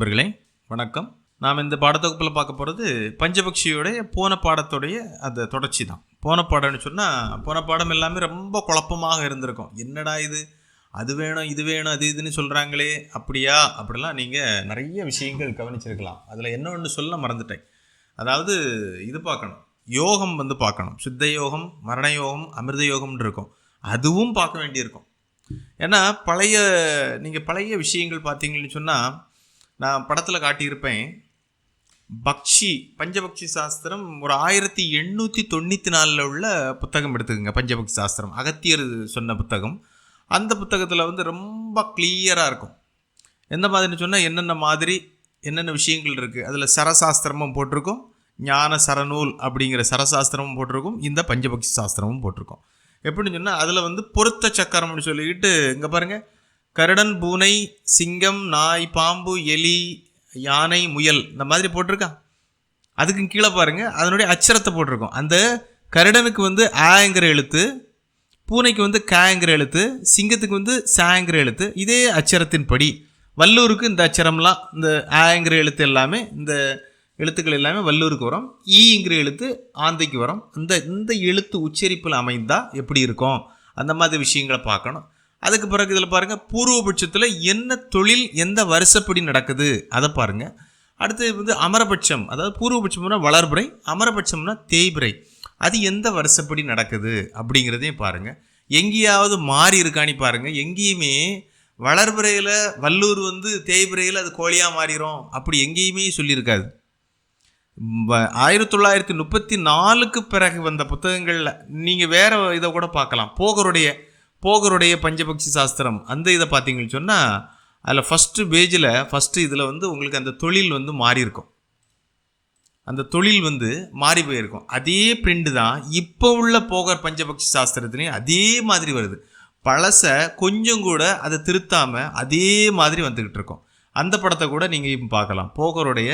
நண்பர்களே வணக்கம். நாம் இந்த பாடத்தொகுப்பில் பார்க்க போகிறது பஞ்சபக்ஷியோடைய போன பாடத்துடைய அந்த தொடர்ச்சி தான். போன பாடம்னு சொன்னால் போன பாடம் எல்லாமே ரொம்ப குழப்பமாக இருந்திருக்கும். என்னடா இது? அது வேணும் இது வேணும் அது இதுன்னு சொல்கிறாங்களே அப்படியா? அப்படிலாம் நீங்கள் நிறைய விஷயங்கள் கவனிச்சிருக்கலாம். அதில் என்ன ஒன்று சொல்ல மறந்துட்டேன். அதாவது இது பார்க்கணும். யோகம் வந்து பார்க்கணும். சித்த யோகம் மரண யோகம் அமிர்த யோகம்னு இருக்கும். அதுவும் பார்க்க வேண்டியிருக்கும். ஏன்னா பழைய நீங்கள் பழைய விஷயங்கள் பார்த்தீங்கன்னு சொன்னால் நான் படத்தில் காட்டியிருப்பேன். பக்ஷி பஞ்சபக்ஷி சாஸ்திரம் ஒரு ஆயிரத்தி எண்ணூற்றி தொண்ணூற்றி நாலில் உள்ள புத்தகம் எடுத்துக்கோங்க பஞ்சபக்ஷி சாஸ்திரம். அகத்தியர் சொன்ன புத்தகம். அந்த புத்தகத்தில் வந்து ரொம்ப கிளியராக இருக்கும். எந்த மாதிரின்னு சொன்னால் என்னென்ன மாதிரி என்னென்ன விஷயங்கள் இருக்குது அதில் சரசாஸ்திரமும் போட்டிருக்கும் ஞான சரநூல் அப்படிங்கிற சரசாஸ்திரமும் போட்டிருக்கும் இந்த பஞ்சபக்ஷி சாஸ்திரமும் போட்டிருக்கும். எப்படின்னு சொன்னால் அதில் வந்து பொருத்த சக்கரம்னு சொல்லிக்கிட்டு இங்கே பாருங்கள் கருடன் பூனை சிங்கம் நாய் பாம்பு எலி யானை முயல் இந்த மாதிரி போட்டிருக்கான் அதுக்கு கீழே பாருங்க அதனுடைய அச்சரத்தை போட்டிருக்கோம். அந்த கருடனுக்கு வந்து ஆங்கிற எழுத்து பூனைக்கு வந்து கேங்கிற எழுத்து சிங்கத்துக்கு வந்து சாங்கிற எழுத்து இதே அச்சரத்தின்படி வல்லூருக்கு இந்த அச்சரம்லாம் இந்த ஆங்கிற எழுத்து எல்லாமே இந்த எழுத்துக்கள் எல்லாமே வல்லூருக்கு வரும். ஈங்கிற எழுத்து ஆந்தைக்கு வரும். இந்த இந்த எழுத்து உச்சரிப்பில் அமைந்தால் எப்படி இருக்கும்? அந்த மாதிரி விஷயங்களை பார்க்கணும். அதுக்கு பிறகு இதில் பாருங்கள் பூர்வபட்சத்தில் என்ன தொழில் எந்த வருஷப்படி நடக்குது? அதை பாருங்கள் அடுத்து வந்து அமரபட்சம். அதாவது பூர்வபட்சம்னா வளர்பிறை அமரபட்சம்னா தேய்பிறை அது எந்த வருஷப்படி நடக்குது அப்படிங்கிறதையும் பாருங்கள் எங்கேயாவது மாறி இருக்கான்னு பாருங்கள் எங்கேயுமே வளர்பிறையில் வல்லூர் வந்து தேய்பிறையில் அது கோழியாக மாறிடும் அப்படி எங்கேயுமே சொல்லியிருக்காது. ஆயிரத்தி தொள்ளாயிரத்தி முப்பத்தி நாலுக்கு பிறகு வந்த புத்தகங்களில் நீங்கள் வேறு இதை கூட பார்க்கலாம். போகருடைய போகருடைய பஞ்சபக்ஷி சாஸ்திரம் அந்த இதை பார்த்தீங்கன்னு சொன்னால் அதில் ஃபஸ்ட்டு பேஜில் ஃபஸ்ட்டு இதில் வந்து உங்களுக்கு அந்த தொழில் வந்து மாறி இருக்கும் அந்த தொழில் வந்து மாறி போயிருக்கும். அதே பிரிண்ட் தான் இப்போ உள்ள போகர் பஞ்சபக்ஷி சாஸ்திரத்துலேயும் அதே மாதிரி வருது. பழசை கொஞ்சம் கூட அதை திருத்தாமல் அதே மாதிரி வந்துக்கிட்டு இருக்கோம். அந்த படத்தை கூட நீங்கள் இப்போ பார்க்கலாம். போகருடைய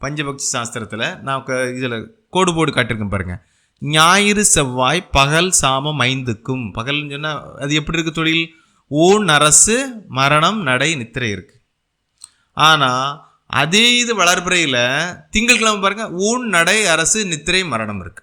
பஞ்சபக்ஷி சாஸ்திரத்தில் நான் இதில் கோடு போர்டு காட்டியிருக்கேன் பாருங்கள் ஞாயிறு செவ்வாய் பகல் சாமம் ஐந்துக்கும். பகல்னு சொன்னால் அது எப்படி இருக்குது தொழில்? ஓன் அரசு மரணம் நடை நித்திரை இருக்கு. ஆனால் அதே இது வளர்பிறையில் திங்கட்கிழமை பாருங்க ஊன் நடை அரசு நித்திரை மரணம் இருக்கு.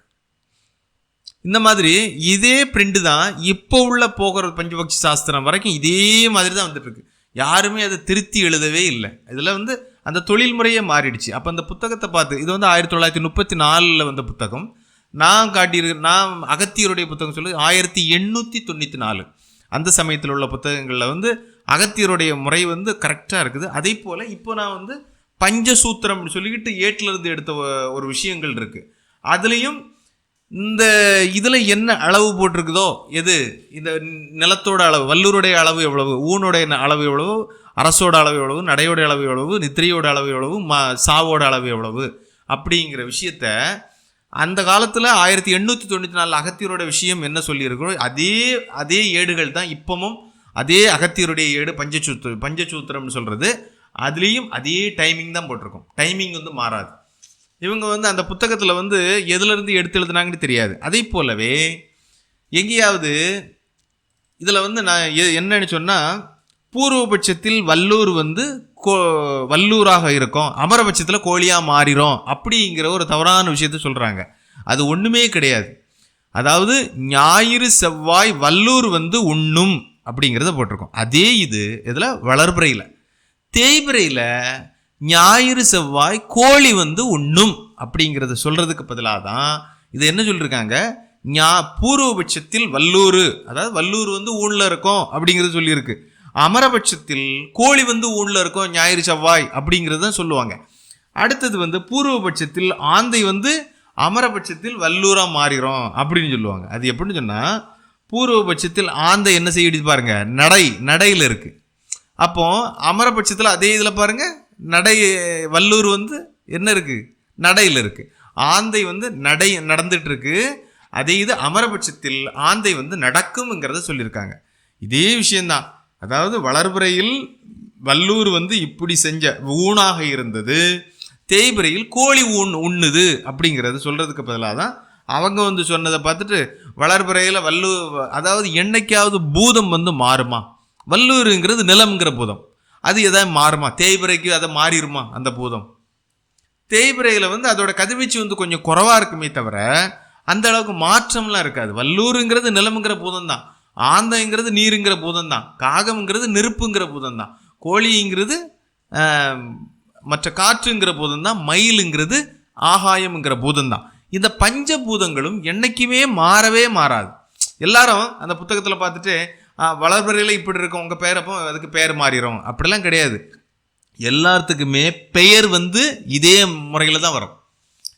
இந்த மாதிரி இதே பிரிண்ட் தான் இப்போ உள்ள போகிற பஞ்சபக்ஷி சாஸ்திரம் வரைக்கும் இதே மாதிரி தான் வந்துட்டு இருக்கு. யாருமே அதை திருத்தி எழுதவே இல்லை. இதில் வந்து அந்த தொழில் முறையே மாறிடுச்சு. அப்போ அந்த புத்தகத்தை பார்த்து இது வந்து ஆயிரத்தி தொள்ளாயிரத்தி முப்பத்தி நாலில் வந்த புத்தகம். நான் காட்டியிருக்க நான் அகத்தியருடைய புத்தகம் சொல்லி ஆயிரத்தி எண்ணூற்றி தொண்ணூற்றி நாலு. அந்த சமயத்தில் உள்ள புத்தகங்களில் வந்து அகத்தியருடைய முறை வந்து கரெக்டாக இருக்குது. அதே போல் இப்போ நான் வந்து பஞ்சசூத்திரம்னு சொல்லிக்கிட்டு ஏட்டிலிருந்து எடுத்த ஒரு விஷயங்கள் இருக்குது அதுலேயும் இந்த இதில் என்ன அளவு போட்டிருக்குதோ எது? இந்த நிலத்தோட அளவு வல்லூருடைய அளவு எவ்வளவு ஊனுடைய அளவு எவ்வளவு அரசோட அளவு எவ்வளவு நடையோட அளவு எவ்வளவு நித்திரையோட அளவு எவ்வளவு ம சாவோட அளவு எவ்வளவு அப்படிங்கிற விஷயத்த அந்த காலத்தில் ஆயிரத்தி எண்ணூற்றி தொண்ணூற்றி நாலு அகத்தியரோட விஷயம் என்ன சொல்லியிருக்கிறோம் அதே அதே ஏடுகள் தான் இப்பமும் அதே அகத்தியருடைய ஏடு பஞ்சசூத்திர பஞ்சசூத்திரம்னு சொல்கிறது அதுலேயும் அதே டைமிங் தான் போட்டிருக்கும். டைமிங் வந்து மாறாது. இவங்க வந்து அந்த புத்தகத்தில் வந்து எதுலேருந்து எடுத்து எழுதுனாங்கன்னு தெரியாது. அதே போலவே எங்கேயாவது இதில் வந்து நான் எ- என்னன்னு சொன்னால் பூர்வபட்சத்தில் வல்லூர் வந்து கோ வல்லூராக இருக்கும். அமரபட்சத்தில் கோழியாக மாறிடும் அப்படிங்கிற ஒரு தவறான விஷயத்த சொல்கிறாங்க அது ஒன்றுமே கிடையாது. அதாவது ஞாயிறு செவ்வாய் வல்லூர் வந்து உண்ணும் அப்படிங்கிறத போட்டிருக்கோம். அதே இது இதில் வளர்பிறையில். தேய்பிறையில் ஞாயிறு செவ்வாய் கோழி வந்து உண்ணும் அப்படிங்கிறத சொல்கிறதுக்கு பதிலாக தான் இது என்ன சொல்லியிருக்காங்க ஞா பூர்வபட்சத்தில் வல்லூர். அதாவது வல்லூர் வந்து ஊனில் இருக்கும் அப்படிங்கிறது சொல்லியிருக்கு. அமரபட்சத்தில் கோழி வந்து ஊரில் இருக்கும் ஞாயிறு செவ்வாய் அப்படிங்கிறத சொல்லுவாங்க. அடுத்தது வந்து பூர்வபட்சத்தில் ஆந்தை வந்து அமரபட்சத்தில் வல்லூராக மாறிடும் அப்படின்னு சொல்லுவாங்க. அது எப்படின்னு சொன்னால் பூர்வபட்சத்தில் ஆந்தை என்ன செய்யுது பாருங்க நடை நடையில் இருக்குது அப்போ அமரபட்சத்தில் அதே இதில் பாருங்க நடை வல்லூர் வந்து என்ன இருக்குது நடையில் இருக்குது ஆந்தை வந்து நடை நடந்துட்டுருக்கு அதே இது அமரபட்சத்தில் ஆந்தை வந்து நடக்கும்ங்கிறத சொல்லியிருக்காங்க. இதே விஷயந்தான் அதாவது வளர்புறையில் வல்லூர் வந்து இப்படி செஞ்ச ஊனாக இருந்தது தேய்பிரையில் கோழி ஊன் உண்ணுது அப்படிங்கிறது சொல்கிறதுக்கு பதிலாக தான் அவங்க வந்து சொன்னதை பார்த்துட்டு வளர்பிறையில் வல்லூர் அதாவது என்னைக்காவது பூதம் வந்து மாறுமா? வல்லூருங்கிறது நிலம்ங்கிற பூதம். அது எதாவது மாறுமா? தேய்பிரைக்கு அதை மாறிடுமா அந்த பூதம்? தேய்பிரையில் வந்து அதோட கதிர்வீச்சு வந்து கொஞ்சம் குறைவாக இருக்குமே தவிர அந்த அளவுக்கு மாற்றம்லாம் இருக்காது. வல்லூருங்கிறது நிலமுங்கிற பூதம் தான் ஆந்தைங்கிறது நீருங்கிற பூதம் தான் காகம்ங்கிறது நெருப்புங்கிற பூதம் தான் கோழிங்கிறது மற்ற காற்றுங்கிற பூதம் தான் மயிலுங்கிறது ஆகாயம்ங்கிற பூதம் தான் இந்த பஞ்சபூதங்களும் என்றைக்குமே மாறவே மாறாது. எல்லாரும் அந்த புத்தகத்தில் பார்த்துட்டு வளர்பறையில் இப்படி இருக்கும். உங்கள் பேர் அப்போ அதுக்கு பேர் மாறிடும் அப்படிலாம் கிடையாது. எல்லாத்துக்குமே பெயர் வந்து இதே முறையில் தான் வரும்.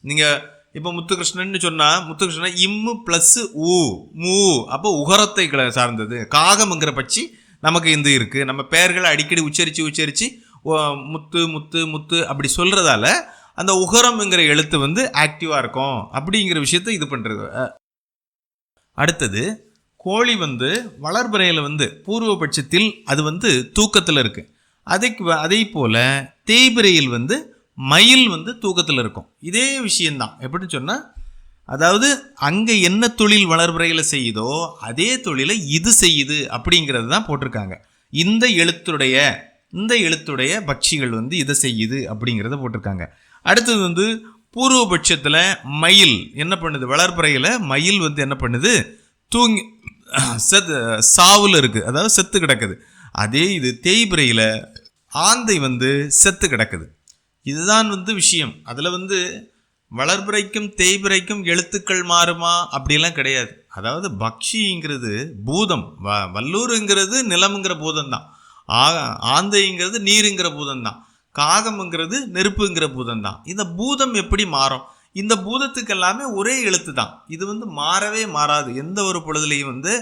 நீங்கள் இப்போ முத்துகிருஷ்ணன்னு சொன்னால் முத்துகிருஷ்ணன் இம்மு ப்ளஸ் ஊ மூ. அப்போ உகரத்தை சார்ந்தது. காகம்ங்கிற பட்சி நமக்கு இந்த இருக்குது நம்ம பெயர்களை அடிக்கடி உச்சரித்து உச்சரித்து முத்து முத்து முத்து அப்படி சொல்கிறதால அந்த உகரம்ங்கிற எழுத்து வந்து ஆக்டிவாக இருக்கும். அப்படிங்கிற விஷயத்தை இது பண்ணுறது அடுத்தது கோழி வந்து வளர்பிறையில் வந்து பூர்வ பட்சத்தில் அது வந்து தூக்கத்தில் இருக்குது அதை வ- அதே போல் தேய்பிரையில் வந்து மயில் வந்து தூக்கத்தில் இருக்கும். இதே விஷயந்தான் எப்படின்னு சொன்னால் அதாவது அங்கே என்ன தொழில் வளர்பிறையில் செய்யுதோ அதே தொழிலை இது செய்யுது அப்படிங்கிறது தான் போட்டிருக்காங்க. இந்த எழுத்துடைய இந்த எழுத்துடைய பட்சிகள் வந்து இதை செய்யுது அப்படிங்கிறத போட்டிருக்காங்க. அடுத்தது வந்து பூர்வபட்சத்தில் மயில் என்ன பண்ணுது? வளர்ப்புறையில் மயில் வந்து என்ன பண்ணுது? தூங்கி செத் சாவில் இருக்குது அதாவது செத்து கிடக்குது. அதே இது தேய்பிரையில் ஆந்தை வந்து செத்து கிடக்குது. இதுதான் வந்து விஷயம். அதில் வந்து வளர்பிறைக்கும் தேய்பிறைக்கும் எழுத்துக்கள் மாறுமா? அப்படிலாம் கிடையாது. அதாவது பக்ஷிங்கிறது பூதம். வ வல்லூருங்கிறது நிலம்ங்கிற பூதம் தான் ஆ ஆந்தைங்கிறது நீருங்கிற பூதம் தான் காகம்ங்கிறது நெருப்புங்கிற பூதம் தான் இந்த பூதம் எப்படி மாறும்? இந்த பூதத்துக்கு எல்லாமே ஒரே எழுத்து தான் இது வந்து மாறவே மாறாது. எந்த ஒரு பொழுதுலையும் வந்து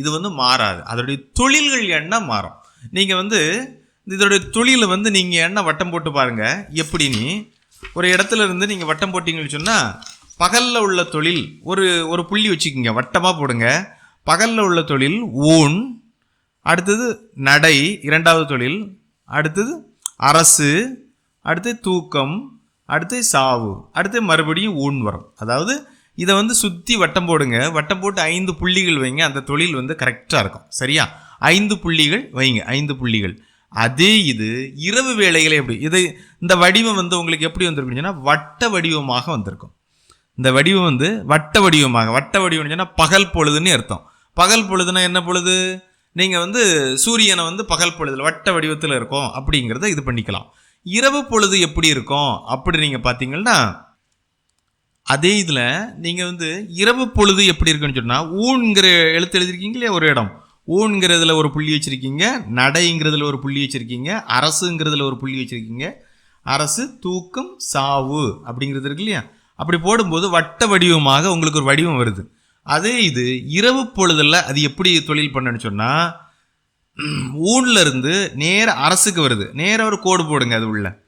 இது வந்து மாறாது. அதனுடைய தொழில்கள் என்ன மாறும்? நீங்கள் வந்து இதோடைய தொழிலை வந்து நீங்கள் என்ன வட்டம் போட்டு பாருங்கள் எப்படின்னு ஒரு இடத்துல இருந்து நீங்கள் வட்டம் போட்டிங்கன்னு சொன்னால் பகலில் உள்ள தொழில் ஒரு ஒரு புள்ளி வச்சுக்கிங்க வட்டமாக போடுங்க. பகலில் உள்ள தொழில் ஊன். அடுத்தது நடை இரண்டாவது தொழில். அடுத்தது அரசு. அடுத்து தூக்கம். அடுத்து சாவு. அடுத்து மறுபடியும் ஊன் வரும். அதாவது இதை வந்து சுற்றி வட்டம் போடுங்க. வட்டம் போட்டு ஐந்து புள்ளிகள் வைங்க. அந்த தொழில் வந்து கரெக்டாக இருக்கும். சரியா? ஐந்து புள்ளிகள் வைங்க. ஐந்து புள்ளிகள். அதே இது இரவு வேளைகளே எப்படி? இது இந்த வடிவம் வந்து உங்களுக்கு எப்படி வந்திருக்குன்னு சொன்னால் வட்ட வடிவமாக வந்திருக்கும். இந்த வடிவம் வந்து வட்ட வடிவமாக வட்ட வடிவம்னு சொன்னால் பகல் பொழுதுன்னு அர்த்தம். பகல் பொழுதுனா என்ன பொழுது? நீங்கள் வந்து சூரியனை வந்து பகல் பொழுதில் வட்ட வடிவத்தில் இருக்கும் அப்படிங்கிறத இது பண்ணிக்கலாம். இரவு பொழுது எப்படி இருக்கும் அப்படி நீங்கள் பார்த்தீங்கன்னா அதே இதில் நீங்கள் வந்து இரவு பொழுது எப்படி இருக்குன்னு சொன்னால் ஊன்கிற எழுத்து எழுதியிருக்கீங்களே ஒரு இடம். ஊன்கிறதுல ஒரு புள்ளி வச்சுருக்கீங்க நடைங்கிறதுல ஒரு புள்ளி வச்சுருக்கீங்க அரசுங்கிறதுல ஒரு புள்ளி வச்சுருக்கீங்க. அரசு தூக்கம் சாவு அப்படிங்கிறது இருக்கு இல்லையா? அப்படி போடும்போது வட்ட வடிவமாக உங்களுக்கு ஒரு வடிவம் வருது. அதே இது இரவு பொழுதில் அது எப்படி தொழில் பண்ணுன்னு சொன்னால் ஊன்ல இருந்து நேர அரசுக்கு வருது. நேராக ஒரு கோடு போடுங்க அது உள்ள.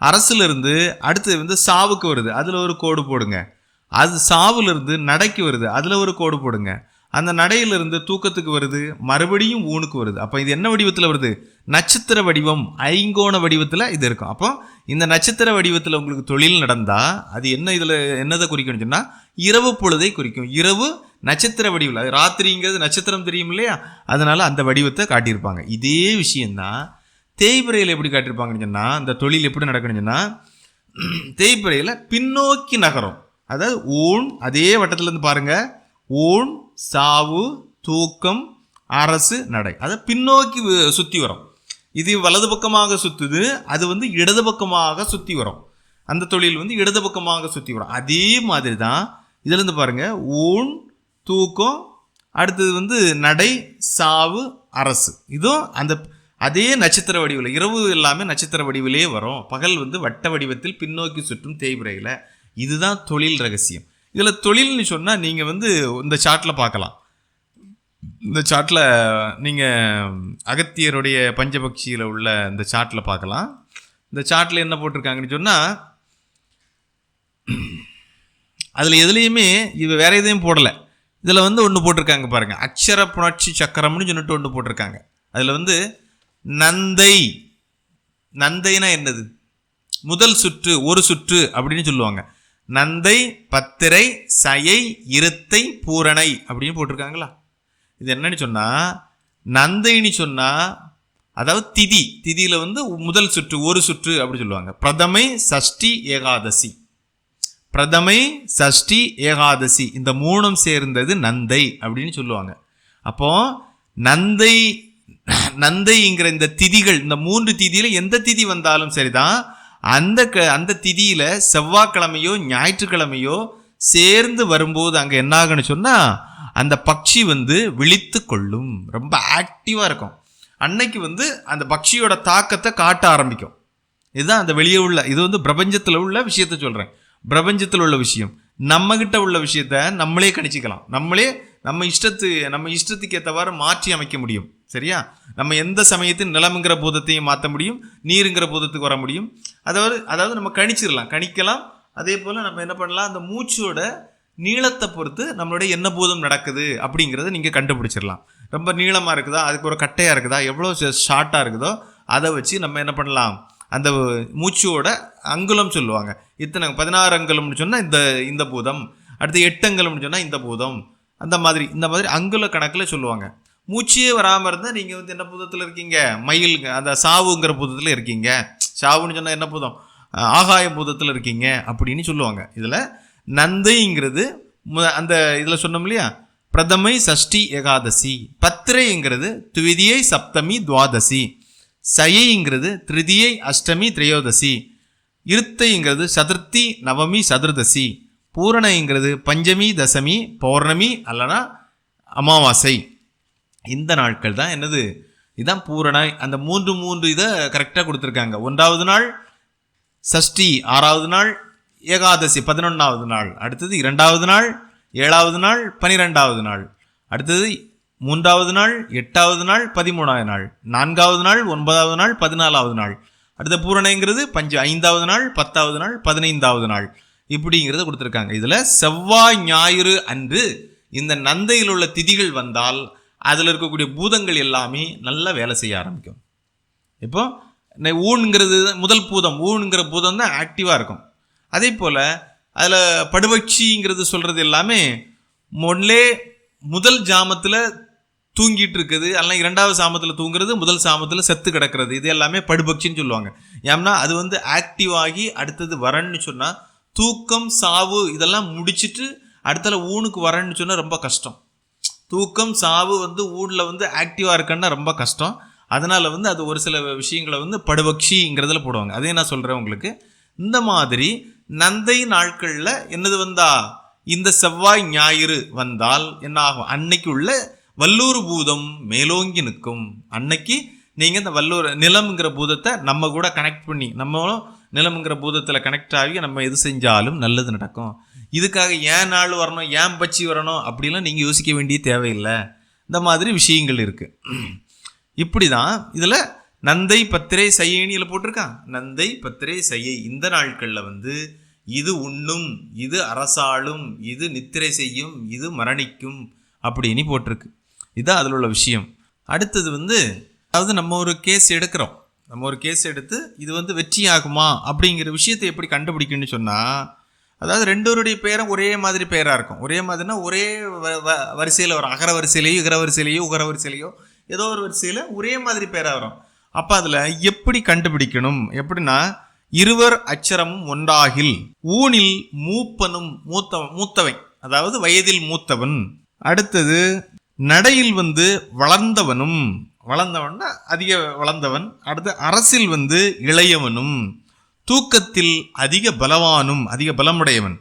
அரசுலேருந்து அடுத்தது அடுத்து வந்து சாவுக்கு வருது. அதில் ஒரு கோடு போடுங்க. அது சாவுலேருந்து நடைக்கு வருது. அதில் ஒரு கோடு போடுங்க. அந்த நடையிலிருந்து தூக்கத்துக்கு வருது மறுபடியும் ஊனுக்கு வருது. அப்போ இது என்ன வடிவத்தில் வருது? நட்சத்திர வடிவம் ஐங்கோண வடிவத்தில் இது இருக்கும். அப்போ இந்த நட்சத்திர வடிவத்தில் உங்களுக்கு தொழில் நடந்தால் அது என்ன இதில் என்னதை குறிக்கணும்னு சொன்னால் இரவு பொழுதை குறிக்கும். இரவு நட்சத்திர வடிவில் அது ராத்திரிங்கிறது நட்சத்திரம் தெரியும் இல்லையா? அதனால் அந்த வடிவத்தை காட்டியிருப்பாங்க. இதே விஷயந்தான் தேய்பிரையில் எப்படி காட்டியிருப்பாங்கன்னு சொன்னால் அந்த தொழில் எப்படி நடக்கணும்னு சொன்னால் தேய்பிரையில் பின்னோக்கி நகரும். அதாவது ஊன் அதே வட்டத்துல இருந்து பாருங்க ஊன் சாவு தூக்கம் அரசு நடை. அதை பின்னோக்கி சுற்றி வரும். இது வலது பக்கமாக சுற்றுது அது வந்து இடது பக்கமாக சுற்றி வரும். அந்த தொழில் வந்து இடது பக்கமாக சுற்றி வரும். அதே மாதிரி தான் இதுலேருந்து இருந்து ஊன் தூக்கம் அடுத்தது வந்து நடை சாவு அரசு. இதுவும் அந்த அதே நட்சத்திர வடிவில் இரவு எல்லாமே நட்சத்திர வடிவிலே வரும். பகல் வந்து வட்ட வடிவத்தில் பின்னோக்கி சுற்றும் தேய்பிரையில் இதுதான் தொழில் ரகசியம். இதில் தொழில்னு சொன்னால் நீங்கள் வந்து இந்த சார்ட்டில் பார்க்கலாம். இந்த சார்ட்டில் நீங்கள் அகத்தியருடைய பஞ்சபக்ஷியில் உள்ள இந்த சார்ட்டில் பார்க்கலாம். இந்த சார்ட்டில் என்ன போட்டிருக்காங்கன்னு சொன்னால் அதில் எதுலேயுமே இது வேற எதையும் போடலை. இதில் வந்து ஒன்று போட்டிருக்காங்க பாருங்கள் அக்ஷர புணர்ச்சி சக்கரம்னு சொல்லிட்டு ஒன்று போட்டிருக்காங்க. அதில் வந்து நந்தை. நந்தைனா என்னது? முதல் சுற்று ஒரு சுற்று அப்படின்னு சொல்லுவாங்க. நந்தை பத்திரை சயை இருத்தை பூரணை அப்படின்னு போட்டிருக்காங்களா? இது என்னன்னு சொன்னால் நந்தைன்னு சொன்னால் அதாவது திதி. திதியில் வந்து முதல் சுற்று ஒரு சுற்று அப்படி சொல்லுவாங்க. பிரதமை சஷ்டி ஏகாதசி. பிரதமை சஷ்டி ஏகாதசி. இந்த மூணும் சேர்ந்தது நந்தை அப்படின்னு சொல்லுவாங்க. அப்போ நந்தை நந்தைங்கிற இந்த திதிகள் இந்த மூன்று திதியில் எந்த திதி வந்தாலும் சரிதான் அந்த க- அந்த திதியில் செவ்வாய்க்கிழமையோ ஞாயிற்றுக்கிழமையோ சேர்ந்து வரும்போது அங்கே என்ன ஆகுன்னு அந்த பட்சி வந்து விழித்து கொள்ளும். ரொம்ப ஆக்டிவாக இருக்கும். அன்னைக்கு வந்து அந்த பட்சியோட தாக்கத்தை காட்ட ஆரம்பிக்கும். இதுதான் அந்த வெளியே உள்ள இது வந்து பிரபஞ்சத்தில் உள்ள விஷயத்த சொல்கிறேன் பிரபஞ்சத்தில் உள்ள விஷயம். நம்மக்கிட்ட உள்ள விஷயத்த நம்மளே கணிச்சிக்கலாம். நம்மளே நம்ம இஷ்டத்து நம்ம இஷ்டத்துக்கு ஏற்றவாறு மாற்றி அமைக்க முடியும். சரியா? நம்ம எந்த சமயத்தில் நிலமுங்கிற பூதத்தையும் மாற்ற முடியும் நீருங்கிற பூதத்துக்கு வர முடியும். அதாவது அதாவது நம்ம கணிச்சிடலாம் கணிக்கலாம். அதே போல் நம்ம என்ன பண்ணலாம்? அந்த மூச்சோட நீளத்தை பொறுத்து நம்மளுடைய என்ன பூதம் நடக்குது அப்படிங்கிறத நீங்கள் கண்டுபிடிச்சிடலாம் ரொம்ப நீளமாக இருக்குதா? அதுக்கு ஒரு கட்டையாக இருக்குதா? எவ்வளோ ஷார்ட்டாக இருக்குதோ அதை வச்சு நம்ம என்ன பண்ணலாம்? அந்த மூச்சோட அங்குலம் சொல்லுவாங்க. இத்தனை பதினாறு அங்குலம்னு சொன்னால் இந்த இந்த பூதம். அடுத்து எட்டு அங்குலம்னு சொன்னால் இந்த பூதம். அந்த மாதிரி இந்த மாதிரி அங்குல கணக்கில் சொல்லுவாங்க. மூச்சே வராமல் இருந்தால் நீங்கள் வந்து என்ன புதத்தில் இருக்கீங்க? மயில் அந்த சாவுங்கிற புதத்தில் இருக்கீங்க. சாவுன்னு சொன்னால் என்ன புதம்? ஆகாய பூதத்தில் இருக்கீங்க அப்படின்னு சொல்லுவாங்க. இதில் நந்தைங்கிறது மு- அந்த இதில் சொன்னோம் இல்லையா? பிரதமை சஷ்டி ஏகாதசி. பத்திரைங்கிறது துவிதியை சப்தமி துவாதசி. சயைங்கிறது திருதியை அஷ்டமி திரையோதசி. இருத்தைங்கிறது சதுர்த்தி நவமி சதுர்தசி. பூரணைங்கிறது பஞ்சமி தசமி பௌர்ணமி அல்லனா அமாவாசை. இந்த நாட்கள் தான் என்னது? இதுதான் பூரணை அந்த மூன்று மூன்று இதை கரெக்டாக கொடுத்துருக்காங்க. ஒன்றாவது நாள் சஷ்டி ஆறாவது நாள் ஏகாதசி பதினொன்றாவது நாள். அடுத்தது இரண்டாவது நாள் ஏழாவது நாள் பனிரெண்டாவது நாள். அடுத்தது மூன்றாவது நாள் எட்டாவது நாள் பதிமூணாவது நாள். நான்காவது நாள் ஒன்பதாவது நாள் பதினாலாவது நாள். அடுத்த பூரணைங்கிறது பஞ்சு ஐந்தாவது நாள் பத்தாவது நாள் பதினைந்தாவது நாள். இப்படிங்கிறத கொடுத்துருக்காங்க. இதில் செவ்வாய் ஞாயிறு அன்று இந்த நந்தையில் உள்ள திதிகள் வந்தால் அதில் இருக்கக்கூடிய பூதங்கள் எல்லாமே நல்லா வேலை செய்ய ஆரம்பிக்கும். இப்போ ஊன்ங்கிறது முதல் பூதம் ஊனுங்கிற பூதம் தான் ஆக்டிவாக இருக்கும். அதே போல் அதில் படுபட்சிங்கிறது சொல்கிறது எல்லாமே முன்னே முதல் ஜாமத்தில் தூங்கிட்டு இருக்குது அல்ல இரண்டாவது சாமத்தில் தூங்குறது முதல் சாமத்தில் செத்து கிடக்கிறது இது எல்லாமே படுபட்சின்னு சொல்லுவாங்க. ஏன்னா அது வந்து ஆக்டிவ் ஆகி அடுத்தது வரன்னு சொன்னால் தூக்கம் சாவு இதெல்லாம் முடிச்சிட்டு அடுத்தல ஊனுக்கு வரன்னு சொன்னால் ரொம்ப கஷ்டம். தூக்கம் சாவு வந்து ஊரில் வந்து ஆக்டிவாக இருக்கன்னா ரொம்ப கஷ்டம். அதனால் வந்து அது ஒரு சில விஷயங்களை வந்து படுபக்ஷிங்கிறதுல போடுவாங்க. அதே நான் சொல்கிறேன் உங்களுக்கு. இந்த மாதிரி நந்தை நாட்களில் என்னது வந்தா? இந்த செவ்வாய் ஞாயிறு வந்தால் என்ன ஆகும் அன்னைக்கு உள்ள வல்லூர் பூதம் மேலோங்கி நிற்கும். அன்னைக்கு நீங்கள் இந்த வல்லூர் நிலம்ங்கிற பூதத்தை நம்ம கூட கனெக்ட் பண்ணி நம்மளும் நிலமுங்கிற பூதத்தில் கனெக்ட் ஆகி நம்ம எது செஞ்சாலும் நல்லது நடக்கும். இதுக்காக ஏன் நாள் வரணும் ஏன் பச்சி வரணும் அப்படிலாம் நீங்கள் யோசிக்க வேண்டிய தேவையில்லை. இந்த மாதிரி விஷயங்கள் இருக்குது இப்படி தான் இதில் நந்தை பத்திரை சையணியில் போட்டிருக்கான். நந்தை பத்திரை சையை இந்த நாட்களில் வந்து இது உண்ணும் இது அரசாளும் இது நித்திரை செய்யும் இது மரணிக்கும் அப்படின்னு போட்டிருக்கு. இதுதான் அதில் உள்ள விஷயம். அடுத்தது வந்து அதாவது நம்ம ஒரு கேஸ் எடுக்கிறோம். நம்ம ஒரு கேஸ் எடுத்து இது வந்து வெற்றியாகுமா அப்படிங்கிற விஷயத்தை எப்படி கண்டுபிடிக்கணும்னு சொன்னால் அதாவது ரெண்டோருடைய பேரும் ஒரே மாதிரி பேராக இருக்கும். ஒரே மாதிரினா ஒரே வரிசையில் வரும். அகர வரிசையிலையோ இகர வரிசையிலையோ உகர வரிசையிலையோ ஏதோ ஒரு வரிசையில் ஒரே மாதிரி பேராக வரும். அப்போ அதில் எப்படி கண்டுபிடிக்கணும்? எப்படின்னா இருவர் அச்சரமும் ஒன்றாகில் ஊனில் மூப்பனும் மூத்த மூத்தவன் அதாவது வயதில் மூத்தவன். அடுத்தது நடையில் வந்து வளர்ந்தவனும். வளர்ந்தவன்னா அதிக வளர்ந்தவன். அடுத்து அரசில் வந்து இளையவனும் தூக்கத்தில் அதிக பலவானும் அதிக பலமுடையவன்.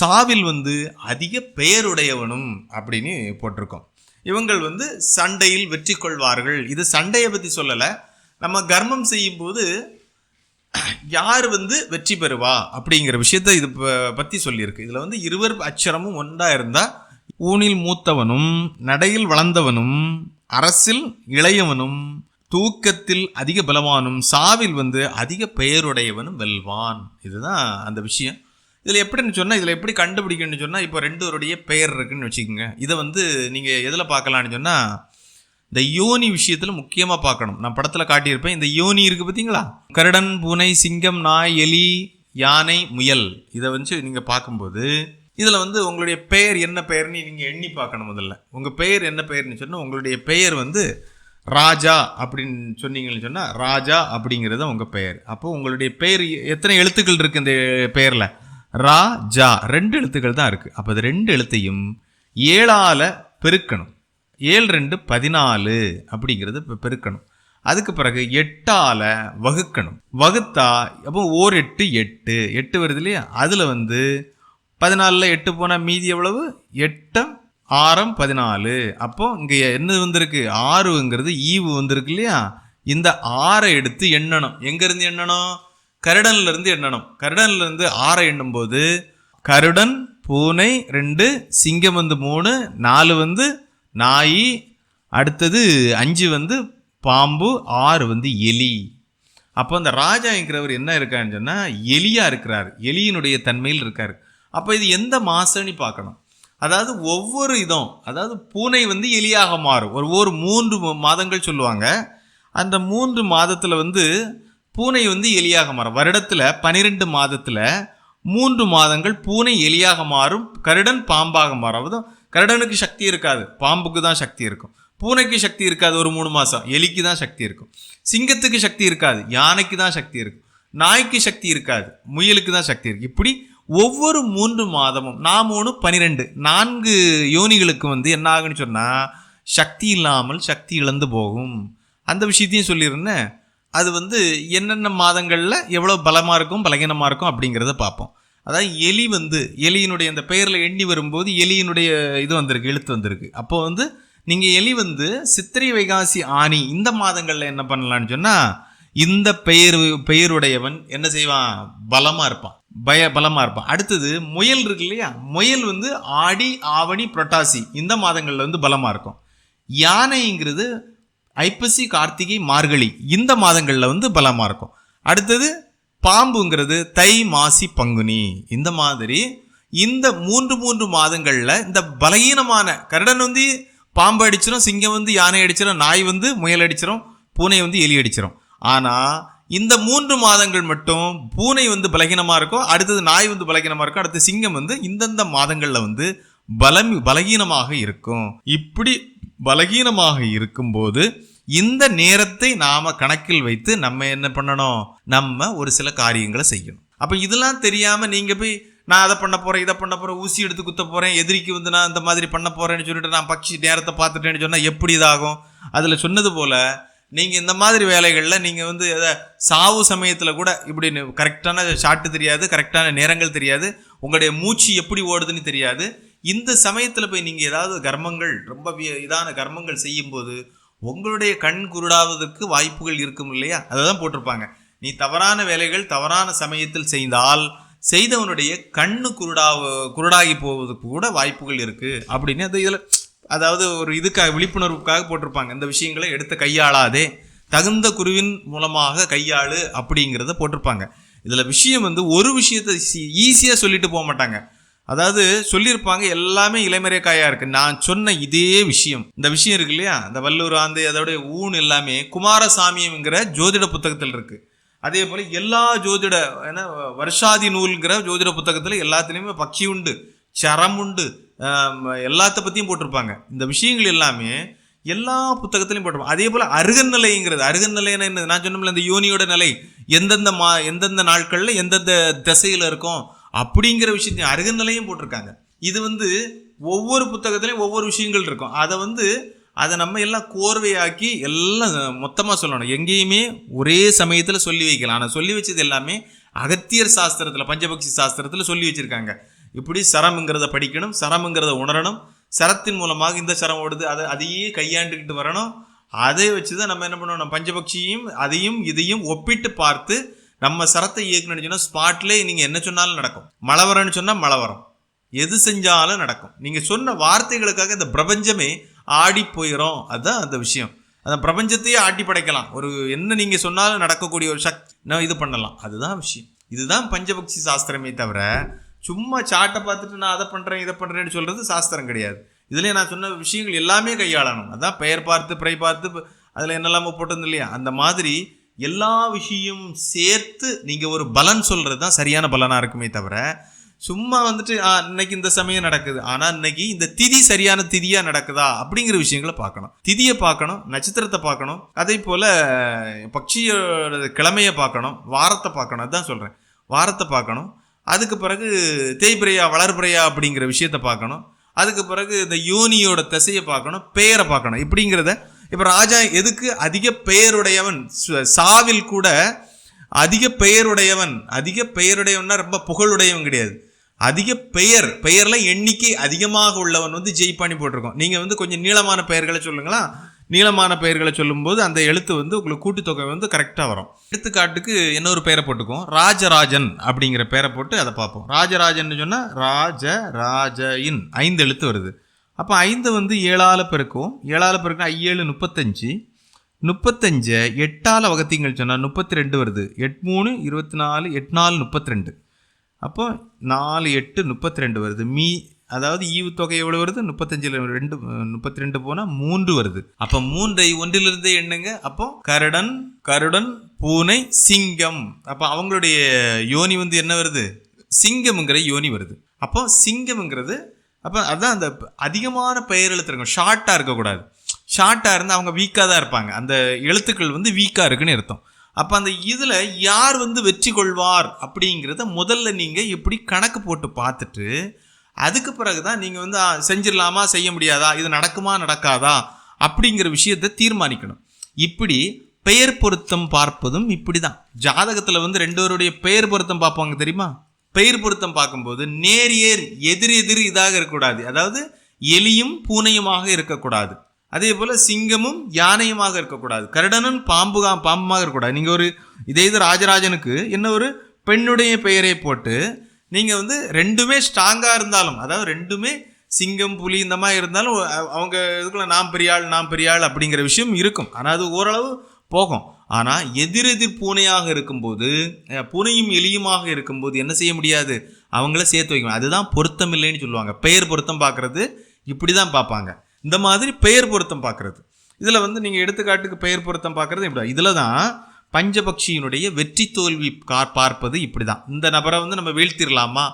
சாவில் வந்து அதிக பெயருடையவனும் அப்படின்னு போட்டிருக்கோம். இவங்கள் வந்து சண்டையில் வெற்றி கொள்வார்கள். இது சண்டையை பற்றி சொல்லலை. நம்ம கர்மம் செய்யும்போது யார் வந்து வெற்றி பெறுவா அப்படிங்கிற விஷயத்த இது ப- சொல்லியிருக்கு. இதில் வந்து இருவர் அச்சரமும் ஒன்றா இருந்தால் ஊனில் மூத்தவனும் நடையில் வளர்ந்தவனும் அரசில் இளையவனும் தூக்கத்தில் அதிக பலவானும் சாவில் வந்து அதிக பெயருடையவனும் வெல்வான். இதுதான் அந்த விஷயம். இதில் எப்படின்னு சொன்னால் இதில் எப்படி கண்டுபிடிக்கணும்னு சொன்னால் இப்போ ரெண்டுவருடைய பெயர் இருக்குன்னு வச்சுக்கோங்க. இதை வந்து நீங்கள் எதில் பார்க்கலான்னு சொன்னால் இந்த யோனி விஷயத்தில் முக்கியமாக பார்க்கணும். நான் படத்தில் காட்டியிருப்பேன். இந்த யோனி இருக்குது பார்த்தீங்களா? கருடன் பூனை சிங்கம் நாய் எலி யானை முயல். இதை வந்து நீங்கள் பார்க்கும்போது இதில் வந்து உங்களுடைய பெயர் என்ன பெயர்னு நீங்கள் எண்ணி பார்க்கணும் முதல்ல. உங்கள் பெயர் என்ன பெயர்னு சொன்னால் உங்களுடைய பெயர் வந்து ராஜா அப்படின்னு சொன்னீங்கன்னு சொன்னால் ராஜா அப்படிங்கிறது உங்கள் பெயர். அப்போது உங்களுடைய பெயர் எத்தனை எழுத்துக்கள் இருக்குது இந்த பெயரில்? ரா ஜா ரெண்டு எழுத்துக்கள் தான் இருக்குது அப்போ அது ரெண்டு எழுத்தையும் ஏழால் பெருக்கணும். ஏழு ரெண்டு பதினாலு அப்படிங்கிறது இப்போ பெருக்கணும். அதுக்கு பிறகு எட்டால் வகுக்கணும். வகுத்தா அப்போ ஓர் எட்டு எட்டு. எட்டு வருது இல்லையா? அதில் வந்து பதினாலில் எட்டு போனால் மீதி எவ்வளவு? எட்டம் ஆறம் பதினாலு. அப்போ இங்கே என்ன வந்திருக்கு? ஆறுங்கிறது ஈவு வந்திருக்கு இல்லையா? இந்த ஆறை எடுத்து எண்ணணும். எங்கேருந்து எண்ணணும்? கருடன்லேருந்து எண்ணணும். கருடன்லேருந்து ஆறை எண்ணும்போது கருடன் பூனை ரெண்டு சிங்கம் வந்து மூணு நாலு வந்து நாய் அடுத்தது அஞ்சு வந்து பாம்பு ஆறு வந்து எலி. அப்போ அந்த ராஜாங்கிறவர் என்ன இருக்காருன்னு சொன்னால் எலியாக இருக்கிறார். எலியினுடைய தன்மையில் இருக்கார். அப்போ இது எந்த மாசன்னு பார்க்கணும். அதாவது ஒவ்வொரு இதும் அதாவது பூனை வந்து எலியாக மாறும். ஒரு ஒரு மூன்று மாதங்கள் சொல்லுவாங்க. அந்த மூன்று மாதத்தில் வந்து பூனை வந்து எலியாக மாறும். வருடத்தில் பன்னிரெண்டு மாதத்தில் மூன்று மாதங்கள் பூனை எலியாக மாறும். கருடன் பாம்பாக மாறும். அதாவது கருடனுக்கு சக்தி இருக்காது. பாம்புக்கு தான் சக்தி இருக்கும். பூனைக்கு சக்தி இருக்காது ஒரு மூணு மாதம் எலிக்கு தான் சக்தி இருக்கும். சிங்கத்துக்கு சக்தி இருக்காது. யானைக்கு தான் சக்தி இருக்கும். நாய்க்கு சக்தி இருக்காது. முயலுக்கு தான் சக்தி இருக்குது இப்படி ஒவ்வொரு மூன்று மாதமும் நான் மூணு பனிரெண்டு நான்கு யோனிகளுக்கு வந்து என்ன ஆகுன்னு சொன்னால் சக்தி இல்லாமல் சக்தி இழந்து போகும். அந்த விஷயத்தையும் சொல்லியிருந்தேன் அது வந்து என்னென்ன மாதங்களில் எவ்வளோ பலமாக இருக்கும் பலகீனமாக இருக்கும் அப்படிங்கிறத பார்ப்போம். அதாவது எலி வந்து எலியினுடைய அந்த பெயரில் எண்ணி வரும்போது எலியினுடைய இது வந்திருக்கு எழுத்து வந்திருக்கு. அப்போ வந்து நீங்கள் எலி வந்து சித்திரை வைகாசி ஆனி இந்த மாதங்களில் என்ன பண்ணலான்னு சொன்னால் இந்த பெயர் பெயருடையவன் என்ன செய்வான்? பலமாக இருப்பான். பய பலமாக இருப்பான். அடுத்தது முயல் இருக்கு இல்லையா? முயல் வந்து ஆடி ஆவணி புரட்டாசி இந்த மாதங்களில் வந்து பலமாக இருக்கும். யானைங்கிறது ஐப்பசி கார்த்திகை மார்கழி இந்த மாதங்களில் வந்து பலமாக இருக்கும். அடுத்தது பாம்புங்கிறது தை மாசி பங்குனி இந்த மாதிரி இந்த மூன்று மூன்று மாதங்களில் இந்த பலகீனமான கருடன் வந்து பாம்பு அடிச்சிடும் சிங்கம் வந்து யானை அடிச்சிடும் நாய் வந்து முயல் அடிச்சிடும் பூனை வந்து எலி அடிச்சிடும் ஆனால் இந்த மூன்று மாதங்கள் மட்டும் பூனை வந்து பலகீனமாக இருக்கும் அடுத்தது நாய் வந்து பலகீனமாக இருக்கும் அடுத்து சிங்கம் வந்து இந்தந்த மாதங்களில் வந்து பலம் பலகீனமாக இருக்கும். இப்படி பலகீனமாக இருக்கும்போது இந்த நேரத்தை நாம் கணக்கில் வைத்து நம்ம என்ன பண்ணணும்? நம்ம ஒரு சில காரியங்களை செய்யணும். அப்போ இதெல்லாம் தெரியாமல் நீங்கள் போய் நான் அதை பண்ண போகிறேன் இதை பண்ண போகிறேன் ஊசி எடுத்து குத்த போகிறேன் எதிரிக்கு வந்து நான் இந்த மாதிரி பண்ண போகிறேன்னு சொல்லிட்டு நான் பட்சி நேரத்தை பார்த்துட்டேன்னு சொன்னால் எப்படி இதாகும்? அதில் சொன்னது போல் நீங்கள் இந்த மாதிரி வேலைகளில் நீங்கள் வந்து எதை சாவு சமயத்தில் கூட இப்படி கரெக்டான ஷாட்டு தெரியாது கரெக்டான நேரங்கள் தெரியாது உங்களுடைய மூச்சு எப்படி ஓடுதுன்னு தெரியாது. இந்த சமயத்தில் போய் நீங்கள் ஏதாவது கர்மங்கள் ரொம்ப இதான கர்மங்கள் செய்யும்போது உங்களுடைய கண் குருடாவதற்கு வாய்ப்புகள் இருக்கும் இல்லையா? அதை தான் போட்டிருப்பாங்க. நீ தவறான வேலைகள் தவறான சமயத்தில் செய்தால் செய்தவனுடைய கண்ணு குருடா குருடாகி போவதற்கு கூட வாய்ப்புகள் இருக்குது அப்படின்னு அது இதில் அதாவது ஒரு இதுக்காக விழிப்புணர்வுக்காக போட்டிருப்பாங்க. இந்த விஷயங்களை எடுத்து கையாளாதே தகுந்த குருவின் மூலமாக கையாளு அப்படிங்கிறத போட்டிருப்பாங்க. இதில் விஷயம் வந்து ஒரு விஷயத்தை ஈஸியாக சொல்லிட்டு போக மாட்டாங்க. அதாவது சொல்லியிருப்பாங்க எல்லாமே இளைமறை காயாக இருக்குது நான் சொன்ன இதே விஷயம். இந்த விஷயம் இருக்கு இல்லையா? இந்த வல்லூர் ஆந்தை அதோடைய ஊன் எல்லாமே குமாரசாமிங்கிற ஜோதிட புத்தகத்தில் இருக்குது அதே போல் எல்லா ஜோதிட ஏன்னா வருஷாதி நூல்ங்கிற ஜோதிட புத்தகத்தில் எல்லாத்துலேயுமே பக்கி உண்டு. சரமுண்டு எல்லாத்த பற்றியும் போட்டிருப்பாங்க. இந்த விஷயங்கள் எல்லாமே எல்லா புத்தகத்திலையும் போட்டிருப்பாங்க. அதே போல் அருகன் நிலைங்கிறது அருகன் நிலைன்னு என்ன நான் சொன்னோம்ல இந்த யோனியோட நிலை எந்தெந்த மா எந்தெந்த நாட்களில் எந்தெந்த திசையில் இருக்கும் அப்படிங்கிற விஷயத்தையும் அருகன் நிலையும் போட்டிருக்காங்க. இது வந்து ஒவ்வொரு புத்தகத்துலேயும் ஒவ்வொரு விஷயங்கள் இருக்கும். அதை வந்து அதை நம்ம எல்லாம் கோர்வையாக்கி எல்லாம் மொத்தமாக சொல்லணும். எங்கேயுமே ஒரே சமயத்தில் சொல்லி வைக்கலாம் ஆனால் சொல்லி வச்சது எல்லாமே அகத்தியர் சாஸ்திரத்தில் பஞ்சபக்ஷி சாஸ்திரத்தில் சொல்லி வச்சுருக்காங்க. இப்படி சரம்ங்கிறத படிக்கணும் சரம்ங்கிறத உணரணும். சரத்தின் மூலமாக இந்த சரம் ஓடுது அதை அதையே கையாண்டுக்கிட்டு வரணும். அதை வச்சு தான் நம்ம என்ன பண்ணணும் நம்ம பஞ்சபக்ஷியும் அதையும் இதையும் ஒப்பிட்டு பார்த்து நம்ம சரத்தை இயக்கணும்னு சொன்னால் ஸ்பாட்லேயே நீங்கள் என்ன சொன்னாலும் நடக்கும். மழை வரன்னு சொன்னால் மழை வரும் எது செஞ்சாலும் நடக்கும். நீங்கள் சொன்ன வார்த்தைகளுக்காக இந்த பிரபஞ்சமே ஆடி போயிடும் அதுதான் அந்த விஷயம். அந்த பிரபஞ்சத்தையே ஆட்டி படைக்கலாம். ஒரு என்ன நீங்கள் சொன்னாலும் நடக்கக்கூடிய ஒரு சக்தி நான் இது பண்ணலாம். அதுதான் விஷயம். இதுதான் பஞ்சபக்ஷி சாஸ்திரமே தவிர சும்மா சாட்டை பார்த்துட்டு நான் அதை பண்ணுறேன் இதை பண்ணுறேன்னு சொல்கிறது சாஸ்திரம் கிடையாது. இதுலேயே நான் சொன்ன விஷயங்கள் எல்லாமே கையாளணும். அதான் பெயர் பார்த்து பிறை பார்த்து அதில் என்னெல்லாமோ போட்டது இல்லையா? அந்த மாதிரி எல்லா விஷயமும் சேர்த்து நீங்கள் ஒரு பலன் சொல்கிறது தான் சரியான பலனாக இருக்குமே தவிர சும்மா வந்துட்டு இன்னைக்கு இந்த சமயம் நடக்குது. ஆனால் இன்னைக்கு இந்த திதி சரியான திதியாக நடக்குதா? அப்படிங்கிற விஷயங்களை பார்க்கணும். திதியை பார்க்கணும் நட்சத்திரத்தை பார்க்கணும். அதே போல் பட்சியோட கிழமையை பார்க்கணும் வாரத்தை பார்க்கணும். அதுதான் சொல்கிறேன் வாரத்தை பார்க்கணும். அதுக்கு பிறகு தேய்பிரையா வளர்பிரையா அப்படிங்கிற விஷயத்த பார்க்கணும். அதுக்கு பிறகு இந்த யோனியோட திசையை பார்க்கணும் பெயரை பார்க்கணும். இப்படிங்கிறத இப்போ ராஜா எதுக்கு அதிக பெயருடையவன்? சாவில் கூட அதிக பெயருடையவன் அதிக பெயருடையவன்னா ரொம்ப புகழுடையவன் கிடையாது. அதிக பெயர் பெயரில் எண்ணிக்கை அதிகமாக உள்ளவன் வந்து ஜெயிப்பாணி போட்டிருக்கோம். நீங்கள் வந்து கொஞ்சம் நீளமான பெயர்களை சொல்லுங்களா நீளமான பெயர்களை சொல்லும்போது அந்த எழுத்து வந்து உங்களுக்கு கூட்டுத்தொகை வந்து கரெக்டாக வரும். எடுத்துக்காட்டுக்கு இன்னொரு பெயரை போட்டுக்குவோம். ராஜராஜன் அப்படிங்கிற பெயரை போட்டு அதை பார்ப்போம். ராஜராஜன் சொன்னால் ராஜ ராஜயின் ஐந்து எழுத்து வருது. அப்போ ஐந்து வந்து ஏழால் பெருக்கும் ஏழால் பெருக்கும் ஐஏழு முப்பத்தஞ்சு. முப்பத்தஞ்சை எட்டால் வகுத்தீங்கள் சொன்னால் முப்பத்தி ரெண்டு வருது. எட் மூணு இருபத்தி நாலு எட் நாலு முப்பத்தி ரெண்டு அப்போ நாலு எட்டு முப்பத்தி ரெண்டு வருது. மீ அதாவது ஈவுத்தொகை தொகை எவ்வளோ வருது? முப்பத்தஞ்சில் ரெண்டு முப்பத்தி ரெண்டு போனால் மூன்று வருது. அப்போ மூன்றை ஒன்றிலிருந்தே எண்ணுங்க. அப்போ கருடன் கருடன் பூனை சிங்கம். அப்போ அவங்களுடைய யோனி வந்து என்ன வருது? சிங்கம்ங்கிற யோனி வருது. அப்போ சிங்கம்ங்கிறது அப்போ அதான் அந்த அதிகமான பெயர் எழுத்துருக்கும். ஷார்ட்டாக இருக்கக்கூடாது. ஷார்ட்டாக இருந்து அவங்க வீக்காக தான் இருப்பாங்க. அந்த எழுத்துக்கள் வந்து வீக்காக இருக்குன்னு அர்த்தம். அப்போ அந்த இதில் யார் வந்து வெற்றி கொள்வார் அப்படிங்கிறத முதல்ல நீங்கள் எப்படி கணக்கு போட்டு பார்த்துட்டு அதுக்கு பிறகு தான் நீங்கள் வந்து செஞ்சிடலாமா? செய்ய முடியாதா? இது நடக்குமா? நடக்காதா? அப்படிங்கிற விஷயத்தை தீர்மானிக்கணும். இப்படி பெயர் பொருத்தம் பார்ப்பதும் இப்படி தான் ஜாதகத்தில் வந்து ரெண்டோருடைய பெயர் பொருத்தம் பார்ப்பாங்க தெரியுமா? பெயர் பொருத்தம் பார்க்கும்போது நேர் ஏர் எதிர் எதிர் இதாக இருக்கக்கூடாது. அதாவது எலியும் பூனையுமாக இருக்கக்கூடாது. அதே போல் சிங்கமும் யானையுமாக இருக்கக்கூடாது. கருடனும் பாம்பு பாம்புமாக இருக்கக்கூடாது. நீங்கள் ஒரு இதே இது ராஜராஜனுக்கு என்ன ஒரு பெண்ணுடைய பெயரை போட்டு நீங்கள் வந்து ரெண்டுமே ஸ்ட்ராங்காக இருந்தாலும் அதாவது ரெண்டுமே சிங்கம் புலி இந்த மாதிரி இருந்தாலும் அவங்க இதுக்குள்ள நாம் பெரியாள் நாம் பெரியாள் அப்படிங்கிற விஷயம் இருக்கும். ஆனால் அது ஓரளவு போகும். ஆனால் எதிரெதிர் பூனையாக இருக்கும்போது அஹ், பூனையும் எலியுமாக இருக்கும்போது என்ன செய்ய முடியாது? அவங்கள சேர்த்து வைக்கணும். அதுதான் பொருத்தம் இல்லைன்னு சொல்லுவாங்க. பெயர் பொருத்தம் பார்க்குறது இப்படி தான் பார்ப்பாங்க. இந்த மாதிரி பெயர் பொருத்தம் பார்க்குறது. இதில் வந்து நீங்கள் எடுத்துக்காட்டுக்கு பெயர் பொருத்தம் பார்க்குறது இப்படி இதில் தான் பஞ்சபக்ஷியினுடைய வெற்றி தோல்வி கார் பார்ப்பது இப்படி தான் இந்த நபரை வந்து நம்ம வீழ்த்திடலாமா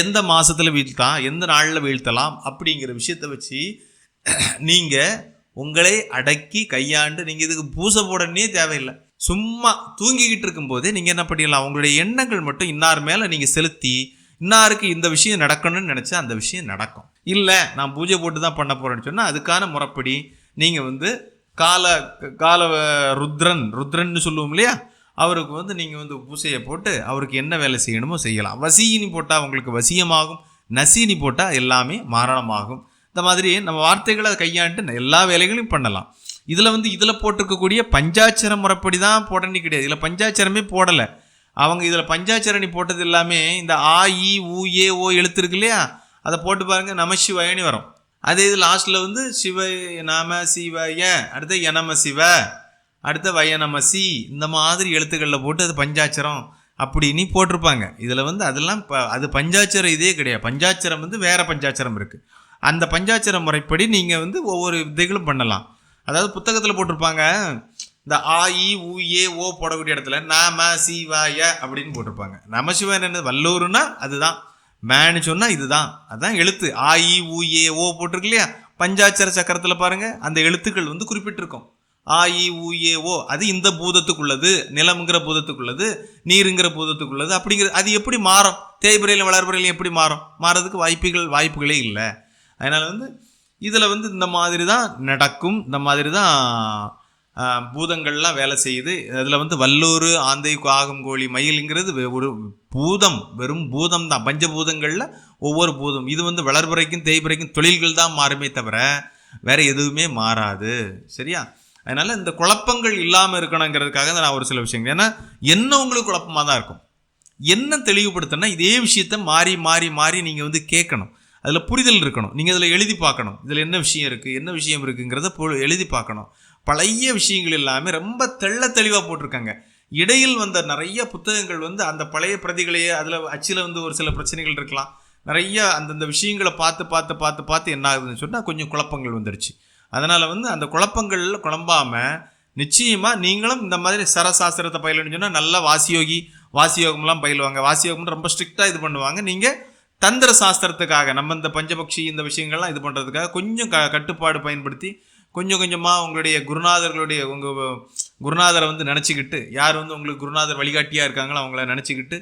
எந்த மாதத்தில் வீழ்த்தலாம்? எந்த நாளில் வீழ்த்தலாம்? அப்படிங்கிற விஷயத்தை வச்சு நீங்கள் உங்களை அடக்கி கையாண்டு நீங்கள் இதுக்கு பூசை போடனே தேவையில்லை. சும்மா தூங்கிக்கிட்டு இருக்கும்போதே நீங்கள் என்ன பண்ணிடலாம்? உங்களுடைய எண்ணங்கள் மட்டும் இன்னார் மேலே நீங்கள் செலுத்தி இன்னாருக்கு இந்த விஷயம் நடக்கணும்னு நினச்சா அந்த விஷயம் நடக்கும். இல்லை நான் பூஜை போட்டு தான் பண்ண போகிறேன்னு சொன்னால் அதுக்கான முறைப்படி நீங்கள் வந்து கால கால ருத்ரன் ருத்ரன்னு சொல்லுவோம் இல்லையா? அவருக்கு வந்து நீங்கள் வந்து பூசையை போட்டு அவருக்கு என்ன வேலை செய்யணுமோ செய்யலாம். வசீனி போட்டால் அவங்களுக்கு வசியமாகும் நசீனி போட்டால் எல்லாமே மாரணமாகும். இந்த மாதிரி நம்ம வார்த்தைகளை கையாண்டு எல்லா வேலைகளையும் பண்ணலாம். இதில் வந்து இதில் போட்டிருக்கக்கூடிய பஞ்சாட்சர முறைப்படி தான் போடணி கிடையாது. இதில் பஞ்சாட்சரமே போடலை. அவங்க இதில் பஞ்சாட்சரணி போட்டது எல்லாமே இந்த ஆ இ ஊ ஏ ஓ எழுத்து இருக்கு இல்லையா? அதை போட்டு பாருங்கள் நமசிவாயணி வரும். அதே இது லாஸ்ட்டில் வந்து சிவ நாம சிவய அடுத்த யனம சிவ அடுத்த வயநமசி இந்த மாதிரி எழுத்துக்களில் போட்டு அது பஞ்சாட்சரம் அப்படின்னு போட்டிருப்பாங்க. இதில் வந்து அதெல்லாம் ப- அது பஞ்சாட்சரம் இதே கிடையாது. பஞ்சாட்சரம் வந்து வேறு பஞ்சாட்சரம் இருக்குது அந்த பஞ்சாட்சர முறைப்படி நீங்கள் வந்து ஒவ்வொரு விதைகளும் பண்ணலாம். அதாவது புத்தகத்தில் போட்டிருப்பாங்க. இந்த ஆ இ உ ஏ ஓ போடக்கூடிய இடத்துல நாம சிவாய அப்படின்னு போட்டிருப்பாங்க. நமசிவன் என்னது? வல்லூர்னா அதுதான். மேன்னு சொன்னால் இதுதான். அதான் எழுத்து. ஆ இ உ ஏ ஓ போட்டிருக்கு இல்லையா? பஞ்சாட்சர சக்கரத்தில் பாருங்கள் அந்த எழுத்துக்கள் வந்து குறிப்பிட்டிருக்கும். ஆ இ உ ஏ ஓ அது இந்த பூதத்துக்குள்ளது நிலம்ங்கிற பூதத்துக்குள்ளது நீருங்கிற பூதத்துக்குள்ளது அப்படிங்கிறது அது எப்படி மாறும்? தேய்பிரையில் வளர்பிரையில் எப்படி மாறும்? மாறதுக்கு வாய்ப்புகள் வாய்ப்புகளே இல்லை. அதனால் வந்து இதில் வந்து இந்த மாதிரி தான் நடக்கும். இந்த மாதிரி தான் பூதங்கள்லாம் வேலை செய்யுது. அதில் வந்து வல்லூர் ஆந்தை ஆகும் கோழி மயிலுங்கிறது வெ- ஒரு பூதம் வெறும் பூதம் தான். பஞ்சபூதங்களில் ஒவ்வொரு பூதம். இது வந்து வளர்புறைக்கும் தேய்புறைக்கும் தொழில்கள் தான் மாறுமே தவிர வேறு எதுவுமே மாறாது. சரியா? அதனால் இந்த குழப்பங்கள் இல்லாமல் இருக்கணுங்கிறதுக்காக தான் நான் ஒரு சில விஷயங்கள். ஏன்னா என்ன உங்களுக்கு குழப்பமாக தான் இருக்கும்? என்ன தெளிவுபடுத்தினா இதே விஷயத்த மாறி மாறி மாறி நீங்கள் வந்து கேட்கணும். அதில் புரிதல் இருக்கணும். நீங்கள் அதில் எழுதி பார்க்கணும். இதில் என்ன விஷயம் இருக்குது என்ன விஷயம் இருக்குங்கிறத பொ- எழுதி பார்க்கணும். பழைய விஷயங்கள் எல்லாமே ரொம்ப தெள்ள தெளிவாக போட்டிருக்காங்க. இடையில் வந்த நிறைய புத்தகங்கள் வந்து அந்த பழைய பிரதிகளையே அதில் அச்சில் வந்து ஒரு சில பிரச்சனைகள் இருக்கலாம். நிறைய அந்தந்த விஷயங்களை பார்த்து பார்த்து பார்த்து பார்த்து என்ன ஆகுதுன்னு சொன்னால் கொஞ்சம் குழப்பங்கள் வந்துடுச்சு அதனால் வந்து அந்த குழப்பங்களில் குழம்பாம நிச்சயமாக நீங்களும் இந்த மாதிரி சரசாஸ்திரத்தை பயிலணும்னு சொன்னால் நல்லா வாசியோகி வாசியோகம்லாம் பயிலுவாங்க. வாசியோகம்னு ரொம்ப ஸ்ட்ரிக்டாக இது பண்ணுவாங்க. நீங்கள் தந்திர சாஸ்திரத்துக்காக நம்ம இந்த பஞ்சபக்ஷி இந்த விஷயங்கள்லாம் இது பண்ணுறதுக்காக கொஞ்சம் க கட்டுப்பாடு பயன்படுத்தி கொஞ்சம் கொஞ்சமாக உங்களுடைய குருநாதர்களுடைய உங்கள் குருநாதரை வந்து நினச்சிக்கிட்டு யார் வந்து உங்களுக்கு குருநாதர் வழிகாட்டியாக இருக்காங்களோ அவங்கள நினச்சிக்கிட்டு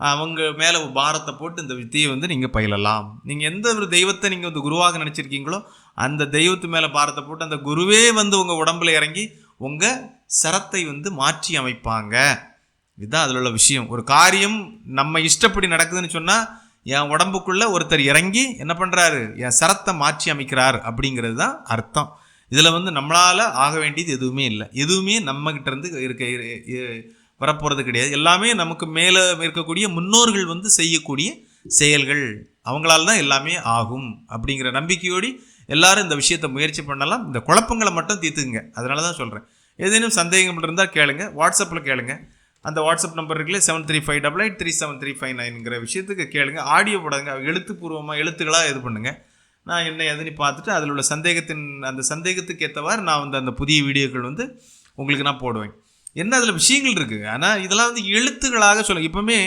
அவங்க மேலே பாரத்தை போட்டு இந்த வித்தியை வந்து நீங்கள் பயிலலாம். நீங்கள் எந்த ஒரு தெய்வத்தை நீங்கள் வந்து குருவாக நினச்சிருக்கீங்களோ அந்த தெய்வத்து மேலே பாரத்தை போட்டு அந்த குருவே வந்து உங்கள் உடம்புல இறங்கி உங்கள் சரத்தை வந்து மாற்றி அமைப்பாங்க. இதுதான் அதில் உள்ள விஷயம். ஒரு காரியம் நம்ம இஷ்டப்படி நடக்குதுன்னு சொன்னால் என் உடம்புக்குள்ளே ஒருத்தர் இறங்கி என்ன பண்ணுறாரு என் சரத்தை மாற்றி அமைக்கிறார் அப்படிங்கிறது தான் அர்த்தம். இதில் வந்து நம்மளால் ஆக வேண்டியது எதுவுமே இல்லை. எதுவுமே நம்மகிட்ட இருந்து இருக்க வரப்போகிறது கிடையாது. எல்லாமே நமக்கு மேலே இருக்கக்கூடிய முன்னோர்கள் வந்து செய்யக்கூடிய செயல்கள். அவங்களால தான் எல்லாமே ஆகும் அப்படிங்கிற நம்பிக்கையோடு எல்லாரும் இந்த விஷயத்தை முயற்சி பண்ணலாம். இந்த குழப்பங்களை மட்டும் தீர்த்துக்குங்க. அதனால தான் சொல்கிறேன் ஏதேனும் சந்தேகம் இருந்தால் கேளுங்க. வாட்ஸ்அப்பில் கேளுங்க. அந்த வாட்ஸ்அப் நம்பர் இருக்குல்ல seven three five double eight three seven three five நைனுங்கிற விஷயத்துக்கு கேளுங்க. ஆடியோ போடுங்க எழுத்துப்பூர்வமாக எழுத்துக்களாக இது பண்ணுங்கள் நான் என்ன எதுன்னு பார்த்துட்டு அதில் உள்ள சந்தேகத்தின் அந்த சந்தேகத்துக்கு ஏற்றவாறு நான் வந்து அந்த புதிய வீடியோக்கள் வந்து உங்களுக்கு நான் போடுவேன். என்ன அதில் விஷயங்கள் இருக்குது ஆனால் இதெல்லாம் வந்து எழுத்துக்களாக சொல்ல இப்போவுமே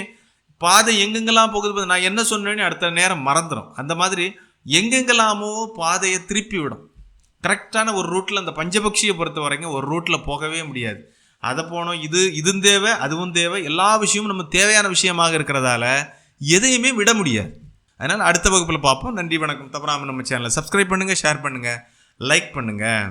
பாதை எங்கெங்கெல்லாம் போகுது நான் என்ன சொன்னேன்னு அடுத்த நேரம் மறந்துடும் அந்த மாதிரி எங்கெங்கெல்லாமோ பாதையை திருப்பி விடும். கரெக்டான ஒரு ரூட்டில் அந்த பஞ்சபக்ஷியை பொறுத்த வரைக்கும் ஒரு ரூட்டில் போகவே முடியாது. அதை போனோம் இது இதுவும் தேவை அதுவும் தேவை எல்லா விஷயமும் நம்ம தேவையான விஷயமாக இருக்கிறதால எதையுமே விட முடியாது. அதனால் அடுத்த வகுப்பில் பார்ப்போம். நன்றி வணக்கம். தவறாமல் நம்ம சேனலை சப்ஸ்கிரைப் பண்ணுங்கள் ஷேர் பண்ணுங்கள் லைக் பண்ணுங்கள்